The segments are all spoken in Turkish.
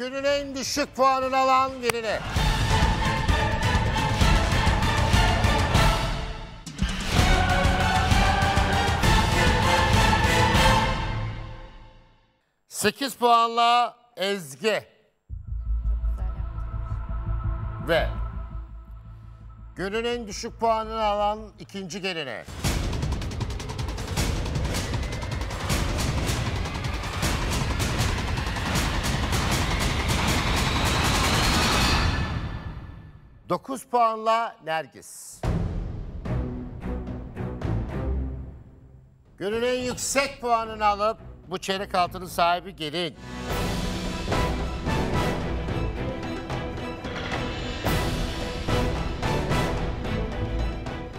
Günün en düşük puanını alan yerine. Sekiz puanla Ezgi. Ve günün en düşük puanını alan ikinci gelini. 9 puanla Nergis. Günün en yüksek puanını alıp bu çeyrek altının sahibi gelin.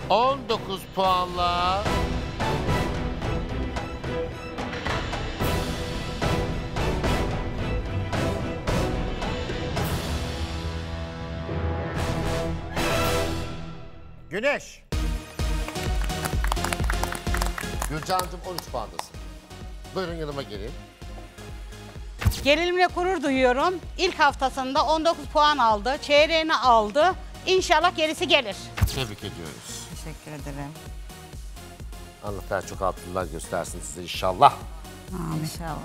On dokuz puanla Güneş. Gülcan'cığım 13 puandasın. Buyurun yanıma gelin. Gelinimle gurur duyuyorum. İlk haftasında 19 puan aldı. Çeyreğini aldı. İnşallah gerisi gelir. Tebrik ediyoruz. Teşekkür ederim. Allah daha çok altınlar göstersin size inşallah. İnşallah.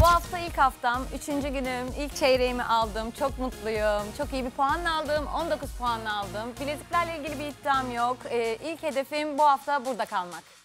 Bu hafta ilk haftam, üçüncü günüm, ilk çeyreğimi aldım. Çok mutluyum. Çok iyi bir puan aldım. 19 puan aldım. Bileziklerle ilgili bir iddiam yok. Ee, ilk hedefim bu hafta burada kalmak.